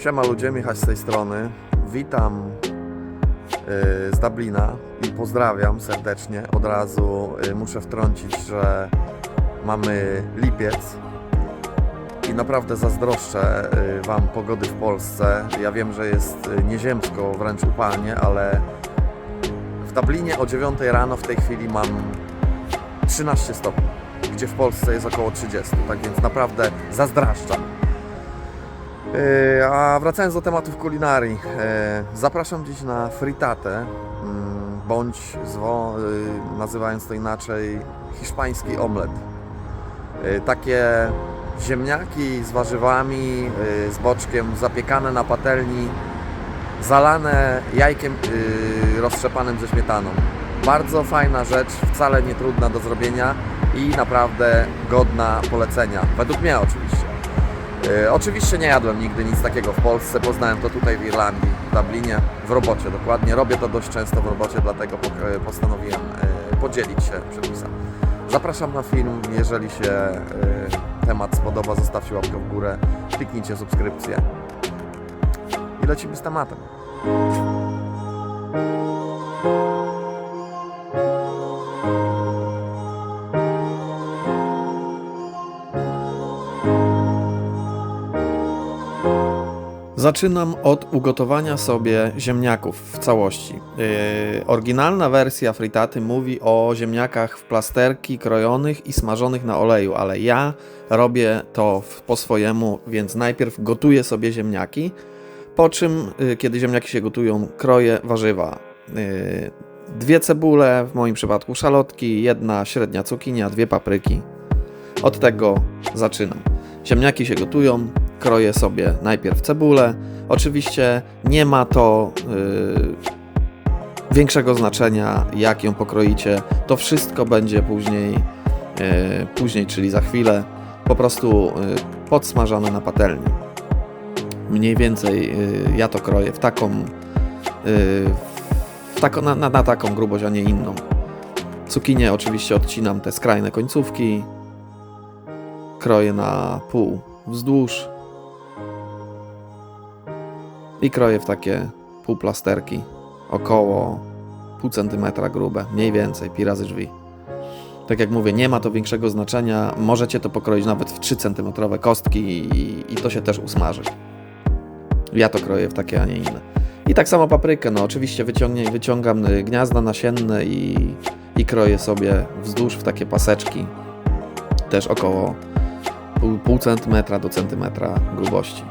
Siema ludzie, Michał z tej strony. Witam y, z Dublina i pozdrawiam serdecznie. Od razu y, muszę wtrącić, że mamy lipiec i naprawdę zazdroszczę y, Wam pogody w Polsce. Ja wiem, że jest nieziemsko, wręcz upalnie, ale w Dublinie o 9 rano w tej chwili mam 13 stopni, gdzie w Polsce jest około 30, tak więc naprawdę zazdraszczam. Yy, A wracając do tematów kulinarii, yy, zapraszam dziś na fritatę, mm, bądź zwo, yy, nazywając to inaczej, hiszpański omlet. Yy, Takie ziemniaki z warzywami, z boczkiem, zapiekane na patelni, zalane jajkiem yy, roztrzepanym ze śmietaną. Bardzo fajna rzecz, wcale nie trudna do zrobienia i naprawdę godna polecenia. Według mnie oczywiście. E, oczywiście nie jadłem nigdy nic takiego w Polsce, poznałem to tutaj w Irlandii, w Dublinie, w robocie dokładnie. Robię to dość często w robocie, dlatego e, postanowiłem e, podzielić się przepisem. Zapraszam na film, jeżeli się temat spodoba, zostawcie łapkę w górę, kliknijcie subskrypcję i lecimy z tematem. Zaczynam od ugotowania sobie ziemniaków w całości. Yy, oryginalna wersja fritaty mówi o ziemniakach w plasterki krojonych i smażonych na oleju, ale ja robię to po swojemu, więc najpierw gotuję sobie ziemniaki, po czym, yy, kiedy ziemniaki się gotują, kroję warzywa. Yy, dwie cebule, w moim przypadku szalotki, jedna średnia cukinia, dwie papryki. Od tego zaczynam. Ziemniaki się gotują, kroję sobie najpierw cebulę. Oczywiście nie ma to y, większego znaczenia, jak ją pokroicie. To wszystko będzie później, y, później, czyli za chwilę, po prostu y, podsmażane na patelni. Mniej więcej y, ja to kroję w taką, y, w tako, na, na, na taką grubość, a nie inną. Cukinię oczywiście odcinam te skrajne końcówki, kroję na pół wzdłuż i kroję w takie półplasterki, około pół centymetra grube, mniej więcej, pi razy drzwi. Tak jak mówię, nie ma to większego znaczenia, możecie to pokroić nawet w 3 cm kostki i, i to się też usmaży. Ja to kroję w takie, a nie inne. I tak samo paprykę, no oczywiście wyciągnie, wyciągam y, gniazda nasienne i, i kroję sobie wzdłuż w takie paseczki, też około pół, pół centymetra do centymetra grubości.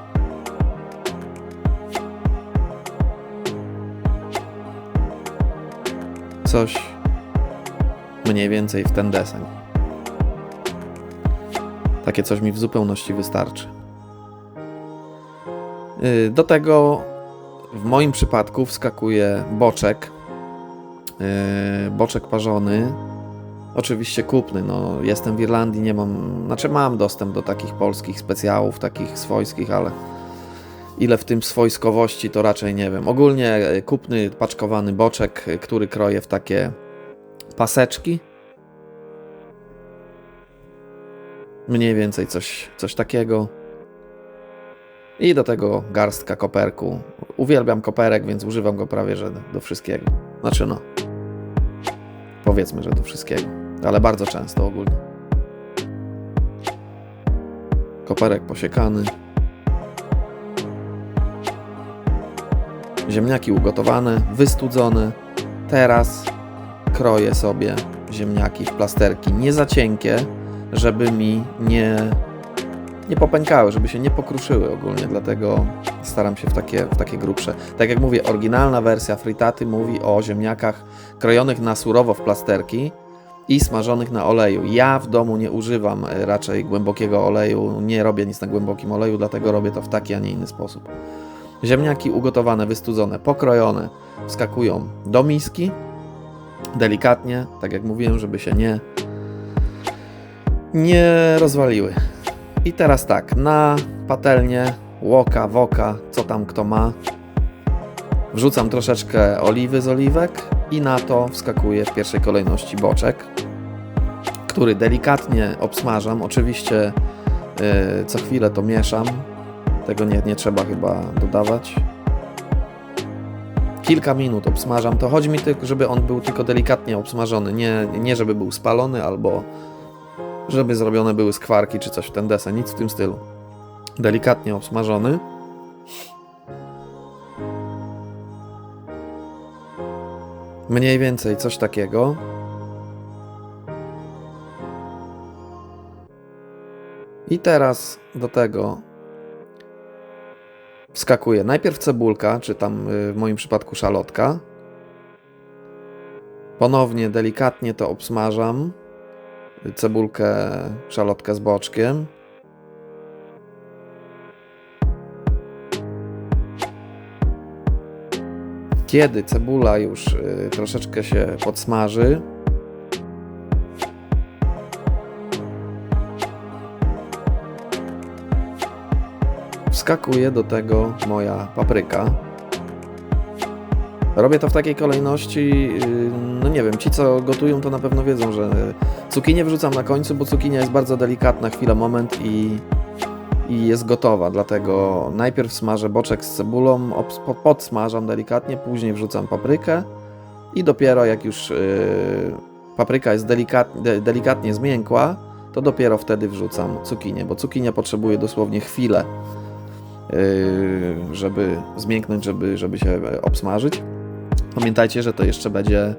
Coś mniej więcej w ten deseń. Takie coś mi w zupełności wystarczy. Yy, Do tego w moim przypadku wskakuje boczek. Yy, Boczek parzony. Oczywiście kupny. No, jestem w Irlandii, nie mam. Znaczy, mam dostęp do takich polskich specjałów, takich swojskich, ale ile w tym swojskowości to raczej nie wiem. Ogólnie e, kupny, paczkowany boczek, e, który kroję w takie paseczki. Mniej więcej coś, coś takiego. I do tego garstka koperku. Uwielbiam koperek, więc używam go prawie że do wszystkiego. Znaczy no, powiedzmy, że do wszystkiego, ale bardzo często ogólnie. Koperek posiekany. Ziemniaki ugotowane, wystudzone. Teraz kroję sobie ziemniaki w plasterki nie za cienkie, żeby mi nie, nie popękały, żeby się nie pokruszyły ogólnie, dlatego staram się w takie, w takie grubsze. Tak jak mówię, oryginalna wersja fritaty mówi o ziemniakach krojonych na surowo w plasterki i smażonych na oleju. Ja w domu nie używam e, raczej głębokiego oleju, nie robię nic na głębokim oleju, dlatego robię to w taki, a nie inny sposób. Ziemniaki ugotowane, wystudzone, pokrojone wskakują do miski, delikatnie, tak jak mówiłem, żeby się nie, nie rozwaliły. I teraz tak, na patelnię, łoka, woka, co tam kto ma, wrzucam troszeczkę oliwy z oliwek i na to wskakuje w pierwszej kolejności boczek, który delikatnie obsmażam. Oczywiście yy, co chwilę to mieszam, Tego nie, nie trzeba chyba dodawać. Kilka minut obsmażam to. Chodzi mi tylko, żeby on był tylko delikatnie obsmażony. Nie, nie żeby był spalony albo żeby zrobione były skwarki czy coś w ten desen. Nic w tym stylu. Delikatnie obsmażony. Mniej więcej coś takiego. I teraz do tego wskakuje najpierw cebulka, czy tam y, w moim przypadku szalotka. Ponownie delikatnie to obsmażam. Cebulkę, szalotkę z boczkiem. Kiedy cebula już y, troszeczkę się podsmaży, wskakuje do tego moja papryka. Robię to w takiej kolejności, yy, no nie wiem, ci co gotują to na pewno wiedzą, że cukinię wrzucam na końcu, bo cukinia jest bardzo delikatna, chwila, moment i, i jest gotowa, dlatego najpierw smażę boczek z cebulą, podsmażam delikatnie, później wrzucam paprykę i dopiero jak już yy, papryka jest delikatnie, de, delikatnie zmiękła, to dopiero wtedy wrzucam cukinię, bo cukinia potrzebuje dosłownie chwilę, żeby zmięknąć, żeby, żeby się obsmażyć. Pamiętajcie, że to jeszcze będzie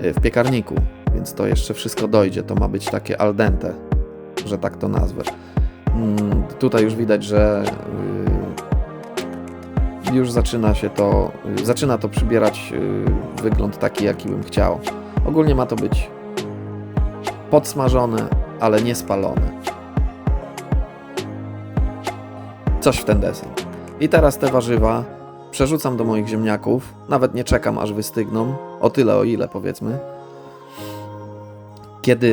yy, w piekarniku, więc to jeszcze wszystko dojdzie. To ma być takie al dente, że tak to nazwę. Mm, Tutaj już widać, że yy, już zaczyna się to, yy, zaczyna to przybierać yy, wygląd taki, jaki bym chciał. Ogólnie ma to być podsmażone, ale nie spalone. Coś w ten desen. I teraz te warzywa przerzucam do moich ziemniaków. Nawet nie czekam, aż wystygną. O tyle, o ile powiedzmy. Kiedy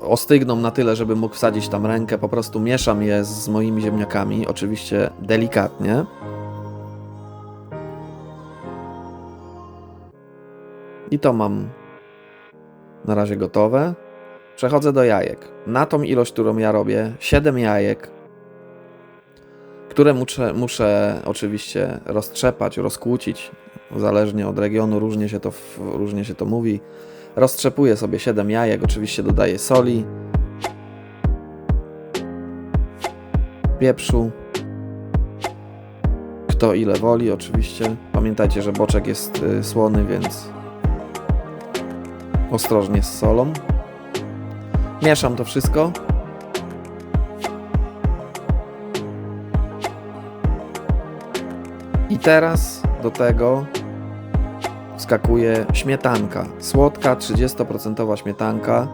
yy, ostygną na tyle, żeby mógł wsadzić tam rękę, po prostu mieszam je z moimi ziemniakami. Oczywiście delikatnie. I to mam na razie gotowe. Przechodzę do jajek. Na tą ilość, którą ja robię, 7 jajek, które muszę, muszę oczywiście roztrzepać, rozkłócić, zależnie od regionu, różnie się to, różnie się to mówi. Roztrzepuję sobie 7 jajek, oczywiście dodaję soli, pieprzu, kto ile woli, oczywiście. Pamiętajcie, że boczek jest y, słony, więc ostrożnie z solą. Mieszam to wszystko. I teraz do tego wskakuje śmietanka. Słodka, 30% śmietanka.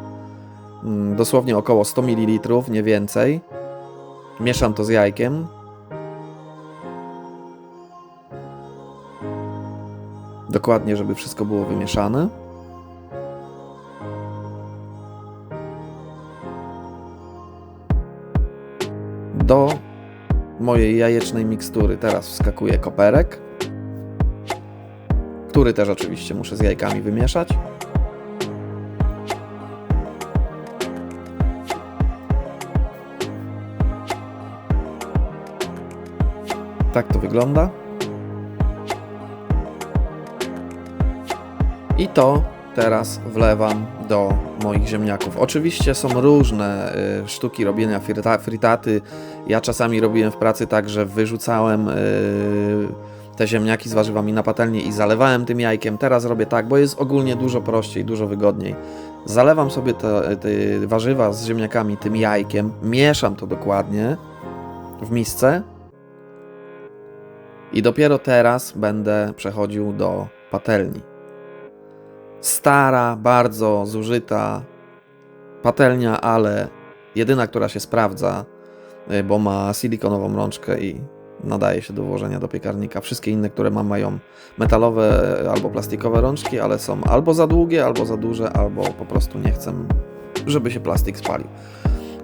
Mm, Dosłownie około 100 ml, nie więcej. Mieszam to z jajkiem. Dokładnie, żeby wszystko było wymieszane. Do mojej jajecznej mikstury teraz wskakuje koperek, który też oczywiście muszę z jajkami wymieszać. Tak to wygląda. I to teraz wlewam do moich ziemniaków. Oczywiście są różne y, sztuki robienia frita, fritaty. Ja czasami robiłem w pracy tak, że wyrzucałem y, te ziemniaki z warzywami na patelnię i zalewałem tym jajkiem. Teraz robię tak, bo jest ogólnie dużo prościej, dużo wygodniej. Zalewam sobie te, te warzywa z ziemniakami tym jajkiem, mieszam to dokładnie w misce i dopiero teraz będę przechodził do patelni. Stara, bardzo zużyta patelnia, ale jedyna, która się sprawdza, y, bo ma silikonową rączkę i nadaje się do włożenia do piekarnika. Wszystkie inne, które mam, mają metalowe albo plastikowe rączki, ale są albo za długie, albo za duże, albo po prostu nie chcę, żeby się plastik spalił.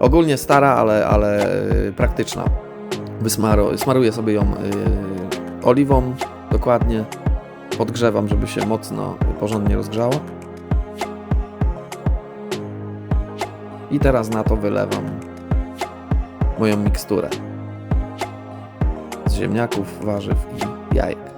Ogólnie stara, ale, ale y, praktyczna. Wysmaru, smaruję sobie ją y, oliwą dokładnie. Podgrzewam, żeby się mocno, porządnie rozgrzało. I teraz na to wylewam moją miksturę. ziemniaków, warzyw i jajek.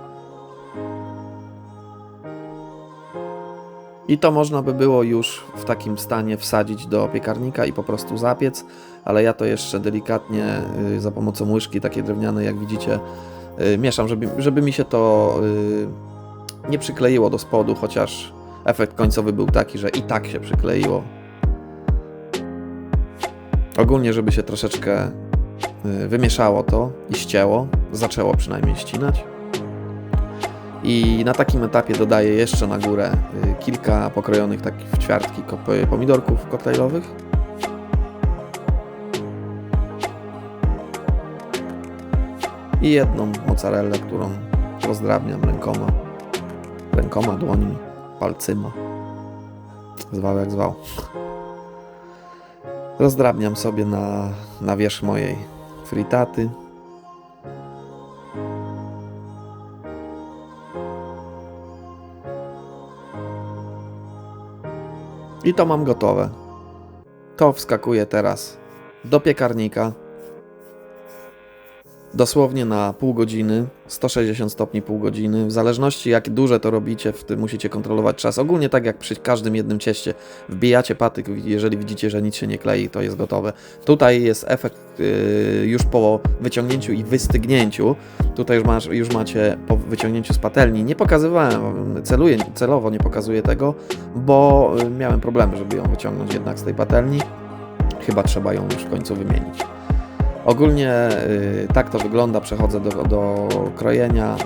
I to można by było już w takim stanie wsadzić do piekarnika i po prostu zapiec, ale ja to jeszcze delikatnie y, za pomocą łyżki takiej drewnianej, jak widzicie, y, mieszam, żeby, żeby mi się to y, nie przykleiło do spodu, chociaż efekt końcowy był taki, że i tak się przykleiło. Ogólnie, żeby się troszeczkę y, wymieszało to i ścięło, zaczęło przynajmniej ścinać. I na takim etapie dodaję jeszcze na górę y, kilka pokrojonych takich w ćwiartki kop- pomidorków koktajlowych. I jedną mozzarellę, którą rozdrabniam rękoma. Rękoma, dłońmi, palcyma. Zwał jak zwał. Rozdrabniam sobie na, na wierzch mojej fritaty. I to mam gotowe. To wskakuje teraz do piekarnika. Dosłownie na pół godziny, 160 stopni pół godziny. W zależności jak duże to robicie, w tym musicie kontrolować czas. Ogólnie tak jak przy każdym jednym cieście, wbijacie patyk, jeżeli widzicie, że nic się nie klei, to jest gotowe. Tutaj jest efekt yy, już po wyciągnięciu i wystygnięciu. Tutaj już, masz, już macie po wyciągnięciu z patelni. Nie pokazywałem, celuję, celowo nie pokazuję tego, bo y, miałem problemy, żeby ją wyciągnąć jednak z tej patelni. Chyba trzeba ją już w końcu wymienić. Ogólnie y, tak to wygląda. Przechodzę do, do krojenia.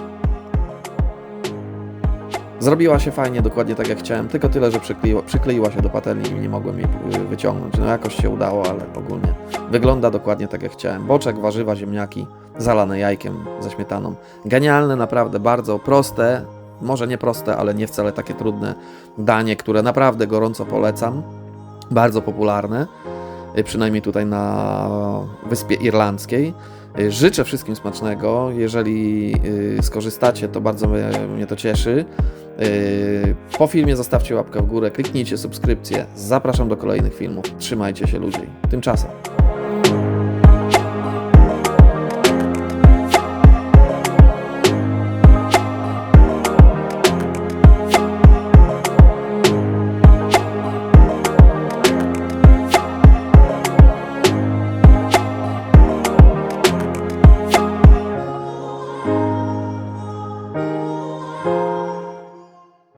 Zrobiła się fajnie, dokładnie tak jak chciałem, tylko tyle, że przykleiła, przykleiła się do patelni i nie mogłem jej y, wyciągnąć. No jakoś się udało, ale ogólnie wygląda dokładnie tak jak chciałem. Boczek, warzywa, ziemniaki, zalane jajkiem ze śmietaną. Genialne, naprawdę bardzo proste, może nie proste, ale nie wcale takie trudne danie, które naprawdę gorąco polecam. Bardzo popularne, przynajmniej tutaj na Wyspie Irlandzkiej. Y, Życzę wszystkim smacznego. Jeżeli y, skorzystacie, to bardzo mnie, to cieszy. Y, Po filmie zostawcie łapkę w górę, kliknijcie subskrypcję. Zapraszam do kolejnych filmów. Trzymajcie się ludzie. Tymczasem.